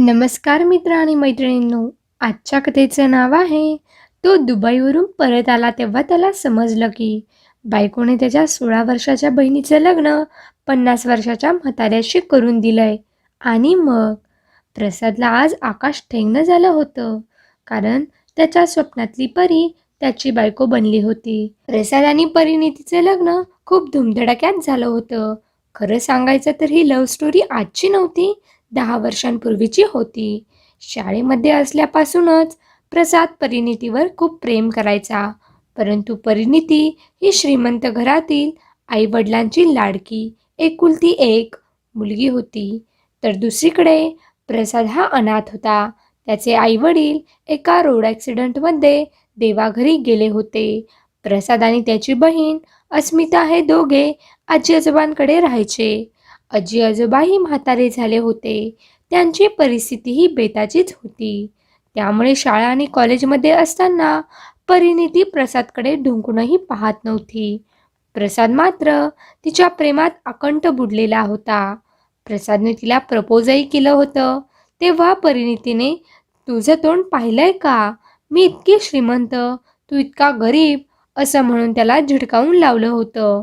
नमस्कार मित्र आणि मैत्रिणींनो आजच्या कथेचं नाव आहे तो दुबईवरून परत आला तेव्हा त्याला समजलं की बायकोने त्याच्या सोळा वर्षाच्या बहिणीचं लग्न पन्नास वर्षाच्या म्हाताऱ्याशी करून दिलंय. आणि मग? प्रसादला आज आकाश ठेंगणं झालं होतं कारण त्याच्या स्वप्नातली परी त्याची बायको बनली होती. प्रसाद आणि परिणितीचं लग्न खूप धुमधडाक्यात झालं होतं. खरं सांगायचं तर ही लव्ह स्टोरी आजची नव्हती दहा वर्षांपूर्वीची होती. शाळेमध्ये असल्यापासूनच प्रसाद परिणितीवर खूप प्रेम करायचा. परंतु परिणिती ही श्रीमंत घरातील आईवडिलांची लाडकी एकुलती एक मुलगी होती. तर दुसरीकडे प्रसाद हा अनाथ होता. त्याचे आईवडील एका रोड ॲक्सिडेंटमध्ये देवाघरी गेले होते. प्रसाद आणि त्याची बहीण अस्मिता हे दोघे आजी आजोबांकडे राहायचे. आजी आजोबाही म्हातारे झाले होते. त्यांची परिस्थितीही बेताचीच होती. त्यामुळे शाळा आणि कॉलेजमध्ये असताना परिणिती प्रसादकडे ढुंकूनही पाहत नव्हती. प्रसाद मात्र तिच्या प्रेमात अकंठ बुडलेला होता. प्रसादने तिला प्रपोजही केलं होतं. तेव्हा परिणितीने तुझं तोंड पाहिलंय का? मी इतकी श्रीमंत तू इतका गरीब असं म्हणून त्याला झिडकावून लावलं होतं.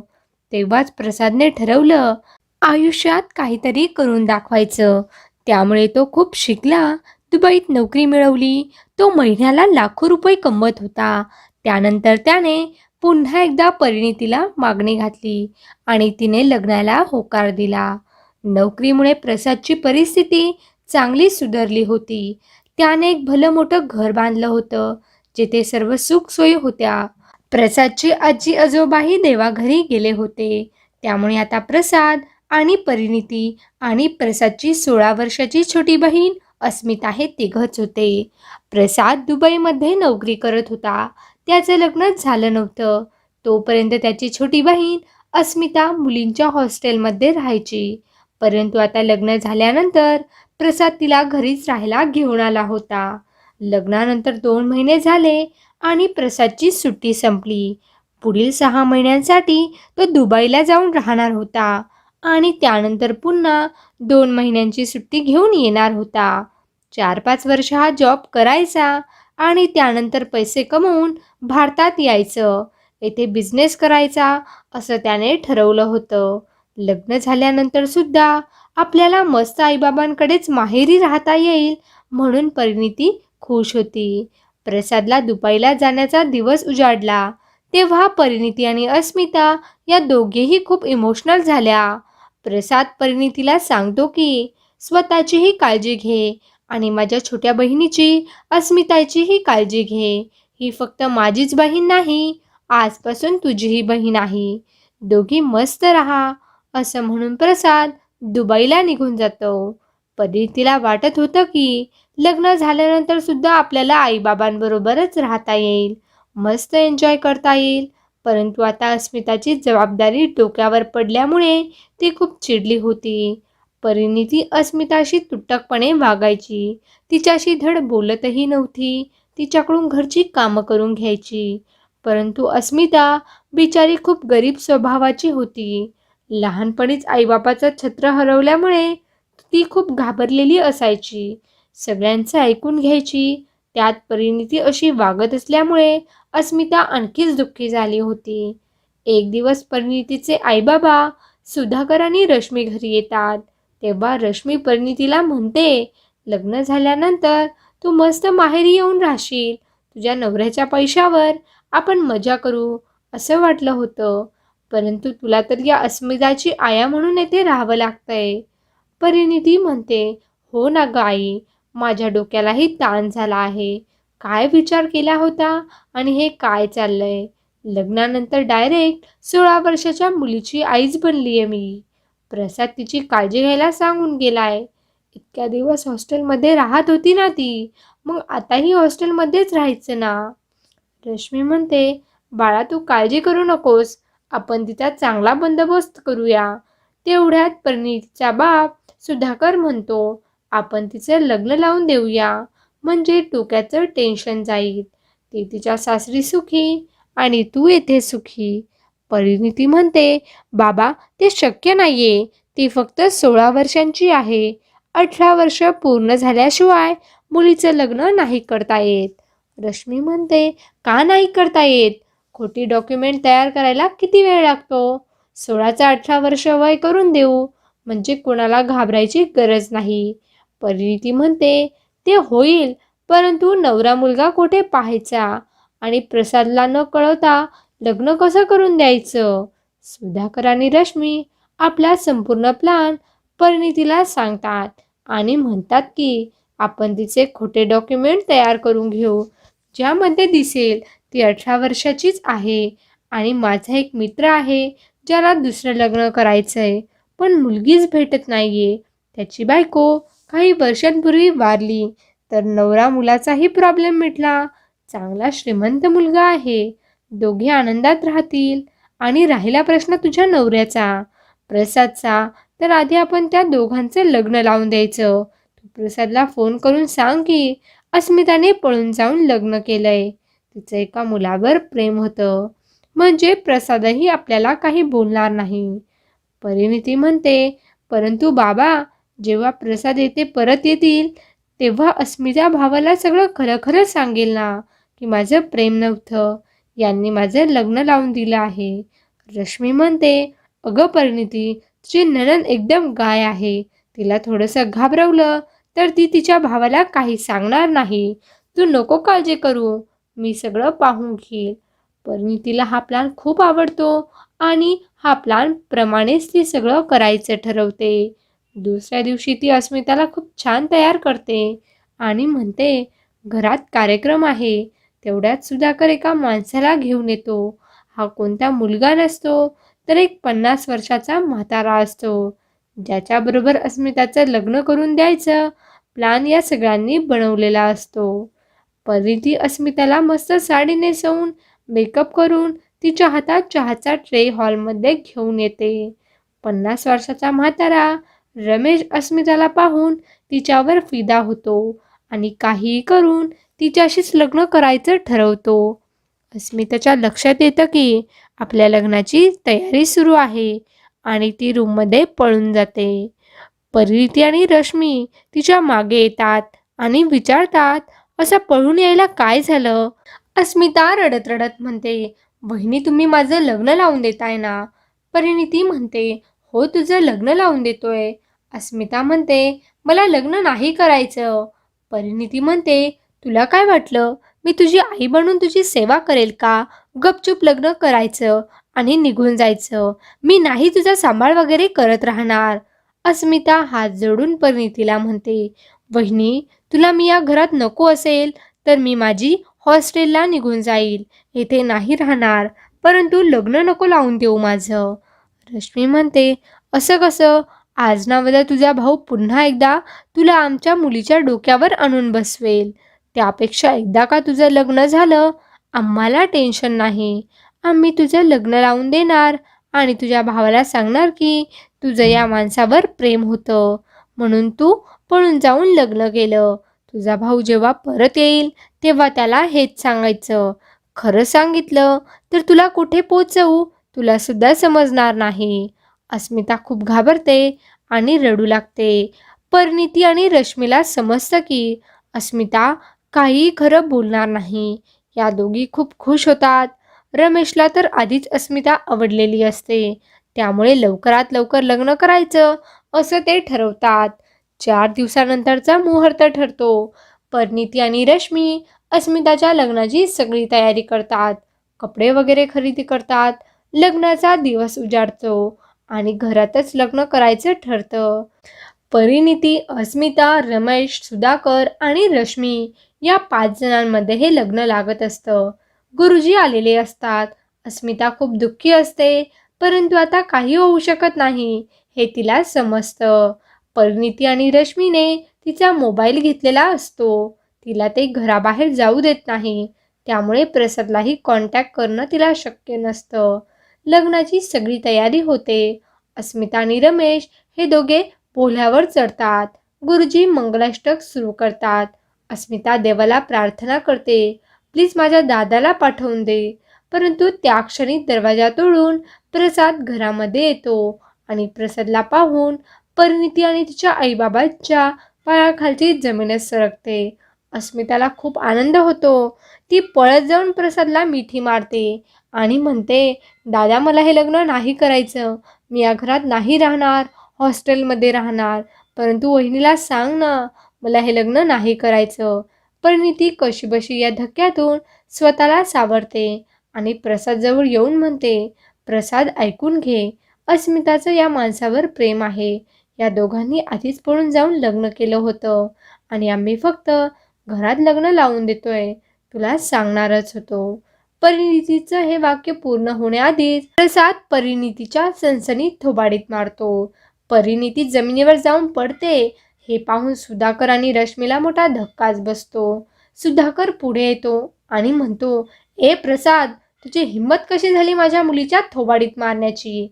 तेव्हाच प्रसादने ठरवलं आयुष्यात काहीतरी करून दाखवायचं. त्यामुळे तो खूप शिकला. दुबईत नोकरी मिळवली. तो महिन्याला लाखो रुपये कमवत होता. त्यानंतर त्याने पुन्हा एकदा परिणितीला मागणी घातली आणि तिने लग्नाला होकार दिला. नोकरीमुळे प्रसादची परिस्थिती चांगली सुधारली होती. त्याने एक भलं मोठं घर बांधलं होतं जिथे सर्व सुखसोयी होत्या. प्रसादची आजी आजोबाही देवाघरी गेले होते. त्यामुळे आता प्रसाद आणि परिणिती आणि प्रसादची सोळा वर्षाची छोटी बहीण अस्मिता हे तिघच होते. प्रसाद दुबईमध्ये नोकरी करत होता. त्याचं लग्न झालं नव्हतं. तोपर्यंत त्याची छोटी बहीण अस्मिता मुलींच्या हॉस्टेलमध्ये राहायची. परंतु आता लग्न झाल्यानंतर प्रसाद तिला घरीच राहायला घेऊन आला होता. लग्नानंतर दोन महिने झाले आणि प्रसादची सुट्टी संपली. पुढील सहा महिन्यांसाठी तो दुबईला जाऊन राहणार होता. आणि त्यानंतर पुन्हा दोन महिन्यांची सुट्टी घेऊन येणार होता. चार पाच वर्ष हा जॉब करायचा आणि त्यानंतर पैसे कमवून भारतात यायचं. येथे बिझनेस करायचा असं त्याने ठरवलं होतं. लग्न झाल्यानंतर सुद्धा आपल्याला मस्त आईबाबांकडेच माहेरी राहता येईल म्हणून परिणिती खुश होती. प्रसादला दुपाईला जाण्याचा दिवस उजाडला. तेव्हा परिणिती आणि अस्मिता या दोघेही खूप इमोशनल झाल्या. प्रसाद परिणितीला सांगतो की स्वतःचीही काळजी घे आणि माझ्या छोट्या बहिणीची अस्मिताचीही काळजी घे. ही फक्त माझीच बहीण नाही आजपासून तुझीही बहीण आहे. दोघी मस्त राहा असं म्हणून प्रसाद दुबईला निघून जातो. परिणितीला वाटत होतं की लग्न झाल्यानंतर सुद्धा आपल्याला आईबाबांबरोबरच राहता येईल मस्त एन्जॉय करता येईल परंतु आता अस्मिताची जबाबदारी डोक्यावर पडल्यामुळे ती खूप चिडली होती. परिणिती अस्मिताशी तुटकपणे वागायची. तिच्याशी धड बोलतही नव्हती. तिच्याकडून घरची कामं करून घ्यायची. परंतु अस्मिता बिचारी खूप गरीब स्वभावाची होती. लहानपणीच आईबापाचं छत्र हरवल्यामुळे ती खूप घाबरलेली असायची. सगळ्यांचं ऐकून घ्यायची. त्यात परिणिती अशी वागत असल्यामुळे अस्मिता आणखीच दुःखी झाली होती. एक दिवस परिणितीचे आईबाबा सुधाकर आणि रश्मी घरी येतात. तेव्हा रश्मी परिणितीला म्हणते लग्न झाल्यानंतर तू मस्त माहेरी येऊन राहशील. तुझ्या नवऱ्याच्या पैशावर आपण मजा करू असं वाटलं होतं. परंतु तुला तर या अस्मिताची आया म्हणून येथे राहावं लागतंय. परिणिती म्हणते हो ना गाई आई माझ्या डोक्यालाही ताण झाला आहे. काय विचार केला होता आणि हे काय चाललंय? लग्नानंतर डायरेक्ट सोळा वर्षाच्या मुलीची आईच बनली आहे मी. प्रसाद तिची काळजी घ्यायला सांगून गेलाय. इतक्या दिवस हॉस्टेलमध्ये राहत होती ना ती. मग आताही हॉस्टेलमध्येच राहायचं ना? रश्मी म्हणते बाळा तू काळजी करू नकोस. आपण तिचा चांगला बंदोबस्त करूया. तेवढ्यात परिणितीचा बाप सुधाकर म्हणतो आपण तिचं लग्न लावून देऊया. म्हणजे डोक्याचं टेन्शन जाईल. ती तिच्या सासरी सुखी आणि तू येथे सुखी. परिणिती म्हणते बाबा ते शक्य नाहीये. ती फक्त सोळा वर्षांची आहे. अठरा वर्ष पूर्ण झाल्याशिवाय मुलीचं लग्न नाही करता येत. रश्मी म्हणते का नाही करता येत? खोटी डॉक्युमेंट तयार करायला किती वेळ लागतो? सोळाचा अठरा वर्ष वय करून देऊ. म्हणजे कोणाला घाबरायची गरज नाही. परिणिती म्हणते ते होईल परंतु नवरा मुलगा कुठे पाहायचा? आणि प्रसादला न कळवता लग्न कसं करून द्यायचं? सुधाकर आणि रश्मी आपला संपूर्ण प्लान परिणितीला सांगतात आणि म्हणतात की आपण तिचे खोटे डॉक्युमेंट तयार करून घेऊ ज्यामध्ये दिसेल ती अठरा वर्षाचीच आहे आणि माझा एक मित्र आहे ज्याला दुसरं लग्न करायचं आहे पण मुलगीच भेटत नाहीये त्याची बायको काही वर्षांपूर्वी वारली तर नवरा मुलाचाही प्रॉब्लेम मिटला. चांगला श्रीमंत मुलगा आहे. दोघे आनंदात राहतील आणि राहिला प्रश्न तुझ्या नवऱ्याचा. प्रसादचा तर आधी आपण त्या दोघांचे लग्न लावून द्यायचं. तू प्रसादला फोन करून सांग की अस्मिताने पळून जाऊन लग्न केलंय. तिचं एका मुलावर प्रेम होतं. म्हणजे प्रसादही आपल्याला काही बोलणार नाही. परिणिती म्हणते परंतु बाबा जेव्हा प्रसाद येथे परत येतील तेव्हा अस्मिता भावाला सगळं खरं खरं सांगेल ना की माझं प्रेम नव्हतं. यांनी माझं लग्न लावून दिलं आहे. रश्मी म्हणते अगं परिणिती तुझी ननन एकदम गाय आहे. तिला थोडंसं घाबरवलं तर ती तिच्या भावाला काही सांगणार नाही. तू नको काळजी करू. मी सगळं पाहून घेईल. परिणितीला हा प्लॅन खूप आवडतो आणि हा प्लॅन प्रमाणेच ती सगळं करायचं ठरवते. दुसऱ्या दिवशी ती अस्मिताला खूप छान तयार करते आणि म्हणते घरात कार्यक्रम आहे तेवढ्यात सुधाकर एका माणसाला घेऊन येतो. हा कोणता मुलगा नसतो तर एक पन्नास वर्षाचा म्हातारा असतो. ज्याच्याबरोबर अस्मिताचं लग्न करून द्यायचं प्लान या सगळ्यांनी बनवलेला असतो. परिती अस्मिताला मस्त साडी नेसवून मेकअप करून तिच्या हातात चहाचा ट्रे हॉलमध्ये घेऊन येते. पन्नास वर्षाचा म्हातारा रमेश अस्मिताला पाहून तिच्यावर फिदा होतो आणि काहीही करून तिच्याशीच लग्न करायचं ठरवतो. अस्मिताच्या लक्षात येतं की आपल्या लग्नाची तयारी सुरू आहे आणि ती रूममध्ये पळून जाते. परिती आणि रश्मी तिच्यामागे येतात आणि विचारतात असं पळून यायला काय झालं? अस्मिता रडत रडत म्हणते बहिणी तुम्ही माझं लग्न लावून देताय ना? परिणिती म्हणते हो तुझं लग्न लावून देतोय. अस्मिता म्हणते मला लग्न नाही करायचं. परिणिती म्हणते तुला काय वाटलं? मी तुझी आई बनून तुझी सेवा करेल का? गपचूप लग्न करायचं आणि निघून जायचं. मी नाही तुझा सांभाळ वगैरे करत राहणार. अस्मिता हात जोडून परिणितीला म्हणते वहिनी तुला मी या घरात नको असेल तर मी माझी हॉस्टेलला निघून जाईल. येथे नाही राहणार परंतु लग्न नको लावून देऊ माझं. रश्मी म्हणते असं कसं? आज ना उद्या तुझा भाऊ पुन्हा एकदा तुला आमच्या मुलीच्या डोक्यावर आणून बसवेल. त्यापेक्षा एकदा का तुझं लग्न झालं आम्हाला टेन्शन नाही. आम्ही तुझं लग्न लावून देणार आणि तुझ्या भावाला सांगणार की तुझं या माणसावर प्रेम होतं. म्हणून तू पळून जाऊन लग्न केलं. तुझा भाऊ जेव्हा परत येईल तेव्हा त्याला हेच सांगायचं. खरं सांगितलं तर तुला कुठे पोचवू? तुला सुद्धा समजणार नाही. अस्मिता खूप घाबरते आणि रडू लागते. परिणिती आणि रश्मीला समजतं की अस्मिता काही खरं बोलणार नाही. या दोघी खूप खुश होतात. रमेशला तर आधीच अस्मिता आवडलेली असते. त्यामुळे लवकरात लवकर लग्न करायचं असं ते ठरवतात. चार दिवसानंतरचा मुहूर्त ठरतो. परिणिती आणि रश्मी अस्मिताच्या लग्नाची सगळी तयारी करतात. कपडे वगैरे खरेदी करतात. लग्नाचा दिवस उजाडतो. आणि घरातच लग्न करायचं ठरतं. परिणिती अस्मिता रमेश सुधाकर आणि रश्मी या पाच जणांमध्ये हे लग्न लागत असतं. गुरुजी आलेले असतात. अस्मिता खूप दुःखी असते परंतु आता काही होऊ शकत नाही हे तिला समजतं. परिणिती आणि रश्मीने तिचा मोबाईल घेतलेला असतो. तिला ते घराबाहेर जाऊ देत नाही. त्यामुळे प्रसादलाही कॉन्टॅक्ट करणं तिला शक्य नसतं. लग्नाची सगळी तयारी होते. अस्मिता आणि रमेश हे दोघे पोल्यावर चढतात. गुरुजी मंगलाष्टक सुरू करतात. अस्मिता देवाला प्रार्थना करते. प्लीज माझ्या दादाला पाठवून दे. परंतु त्या क्षणी दरवाजा तोडून प्रसाद घरामध्ये येतो आणि प्रसादला पाहून परिणिती आणि तिच्या आईबाबांच्या पायाखालची जमीनच सरकते. अस्मिताला खूप आनंद होतो. ती पळत जाऊन प्रसादला मिठी मारते आणि म्हणते दादा मला हे लग्न नाही करायचं. मी या घरात नाही राहणार हॉस्टेलमध्ये राहणार. परंतु वहिनीला सांग ना मला हे लग्न नाही करायचं. परिणिती कशीबशी या धक्क्यातून स्वतःला सावरते आणि प्रसादजवळ येऊन म्हणते प्रसाद ऐकून घे. अस्मिताचं या माणसावर प्रेम आहे. या दोघांनी आधीच पळून जाऊन लग्न केलं होतं आणि आम्ही फक्त घरात लग्न लावून देतोय. तुला सांगणारच होतो. परिणितीचं हे वाक्य पूर्ण होण्याआधीच प्रसाद परिणितीच्या सनसनीत थोबाडीत मारतो. परिणिती जमिनीवर जाऊन पडते हे पाहून सुधाकर आणि रश्मीला मोठा धक्काच बसतो. सुधाकर पुढे येतो आणि म्हणतो ए प्रसाद तुझी हिंमत कशी झाली माझ्या मुलीच्या थोबाडीत मारण्याची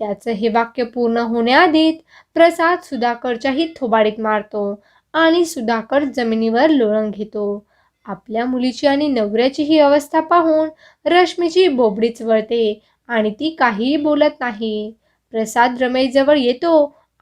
त्याचं हे वाक्य पूर्ण होण्याआधीच प्रसाद सुधाकरच्याही थोबाडीत मारतो आणि सुधाकर जमिनीवर लोळण घेतो. आपल्या मुलीची आणि नवऱ्याची ही अवस्था पाहून रश्मीची बोबडीच वळते आणि ती काहीही बोलत नाही. प्रसाद रमेशजवळ येतो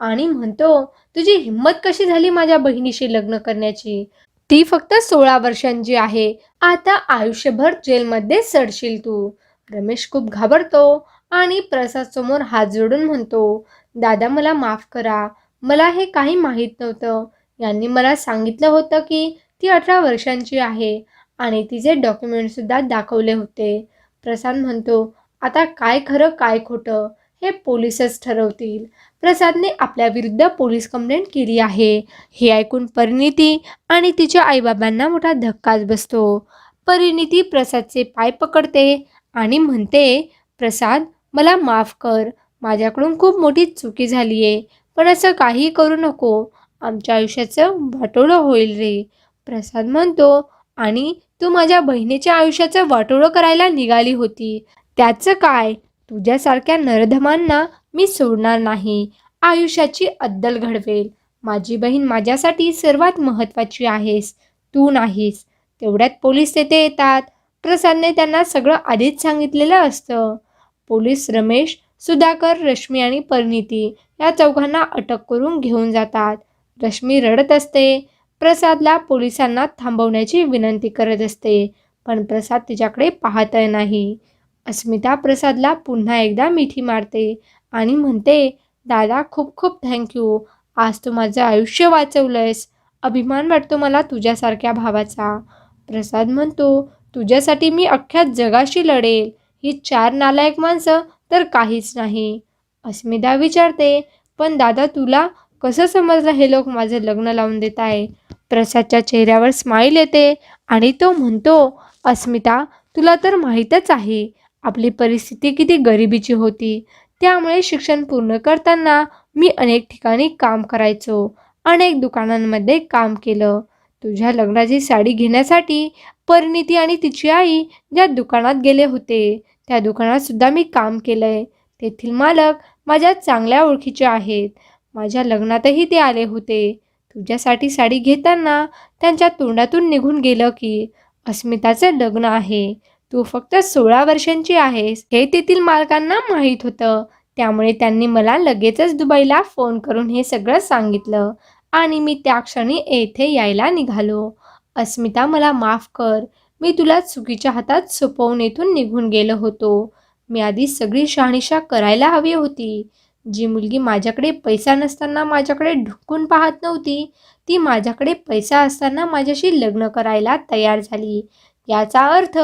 आणि म्हणतो तुझी हिंमत कशी झाली माझ्या बहिणीशी लग्न करण्याची? ती फक्त सोळा वर्षांची आहे. आता आयुष्यभर जेलमध्ये सडशील तू. रमेश खूप घाबरतो आणि प्रसाद समोर हात जोडून म्हणतो दादा मला माफ करा. मला हे काही माहीत नव्हतं. यांनी मला सांगितलं होतं की ती अठरा वर्षांची आहे आणि तिचे डॉक्युमेंटसुद्धा दाखवले होते. प्रसाद म्हणतो आता काय खरं काय खोटं हे पोलीसच ठरवतील. प्रसादने आपल्या विरुद्ध पोलीस कंप्लेंट केली आहे. हे ऐकून परिणिती आणि तिच्या आईबाबांना मोठा धक्काच बसतो. परिणिती प्रसादचे पाय पकडते आणि म्हणते प्रसाद मला माफ कर. माझ्याकडून खूप मोठी चुकी झाली आहे पण असं काही करू नको. आमच्या आयुष्याचं वाटोळं होईल रे. प्रसाद म्हणतो आणि तू माझ्या बहिणीच्या आयुष्याचं वाटोळं करायला निघाली होती. त्याचं काय? तुझ्यासारख्या नरधमांना मी सोडणार नाही. आयुष्याची अद्दल घडवेल. माझी बहीण माझ्यासाठी सर्वात महत्त्वाची आहेस. तू नाहीस. तेवढ्यात पोलीस तेथे येतात. प्रसादने त्यांना सगळं आधीच सांगितलेलं असतं. पोलीस रमेश सुधाकर रश्मी आणि परिणिती या चौघांना अटक करून घेऊन जातात. रश्मी रडत असते. प्रसादला पोलिसांना थांबवण्याची विनंती करत असते पण प्रसाद तिच्याकडे पाहत नाही. अस्मिता प्रसादला पुन्हा एकदा मिठी मारते आणि म्हणते दादा खूप खूप थँक्यू आज तू माझं आयुष्य वाचवलंयस. अभिमान वाटतो मला तुझ्यासारख्या भावाचा. प्रसाद म्हणतो तुझ्यासाठी मी अख्ख्या जगाशी लढेल. ही चार नालायक माणसं तर काहीच नाही. अस्मिता विचारते पण दादा तुला कसं समजलं हे लोक माझं लग्न लावून देत आहे? प्रसादच्या चेहऱ्यावर स्माईल येते आणि तो म्हणतो अस्मिता तुला तर माहीतच आहे आपली परिस्थिती किती गरिबीची होती. त्यामुळे शिक्षण पूर्ण करताना मी अनेक ठिकाणी काम करायचो अनेक दुकानांमध्ये काम केलं. तुझ्या लग्नाची साडी घेण्यासाठी परिणिती आणि तिची आई ज्या दुकानात गेले होते त्या दुकानात सुद्धा मी काम केलं आहे तेथील मालक माझ्या चांगल्या ओळखीचे आहेत. माझ्या लग्नातही ते आले होते. तुझ्यासाठी साडी घेताना त्यांच्या तोंडातून निघून गेलं की अस्मिताचं लग्न आहे. तू फक्त सोळा वर्षांची आहेस. हे तेथील मालकांना माहीत होतं. त्यामुळे त्यांनी मला लगेचच दुबईला फोन करून हे सगळं सांगितलं आणि मी त्या क्षणी येथे यायला निघालो. अस्मिता मला माफ कर. मी तुला चुकीच्या हातात सोपवून येथून निघून गेलो होतो. मी आधी सगळी शहानिशा करायला हवी होती. जी मुलगी माझ्याकडे पैसा नसताना माझ्याकडे ढुकून पाहत नव्हती ती माझ्याकडे पैसा असताना माझ्याशी लग्न करायला तयार झाली. याचा अर्थ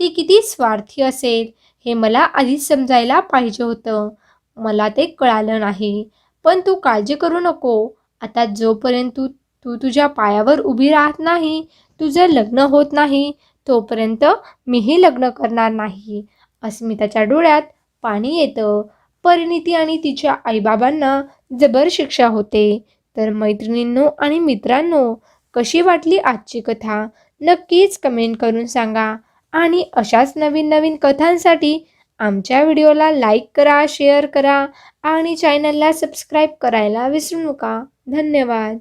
ती किती स्वार्थी असेल हे मला आधीच समजायला पाहिजे होतं. मला ते कळालं नाही. पण तू काळजी करू नको. आता जोपर्यंत तू तू तुझ्या पायावर उभी राहत नाही तुझं लग्न होत नाही तोपर्यंत मीही लग्न करणार नाही. अस्मिताच्या डोळ्यात पाणी येतं. परिणिती आणि तिच्या आईबाबांना जबर शिक्षा होते. तर मैत्रिणींनो आणि मित्रांनो कशी वाटली आजची कथा? नक्कीच कमेंट करून सांगा. आणि अशाच नवीन नवीन कथांसाठी आमच्या व्हिडिओला लाईक करा शेअर करा आणि चॅनलला सबस्क्राईब करायला विसरू नका. धन्यवाद.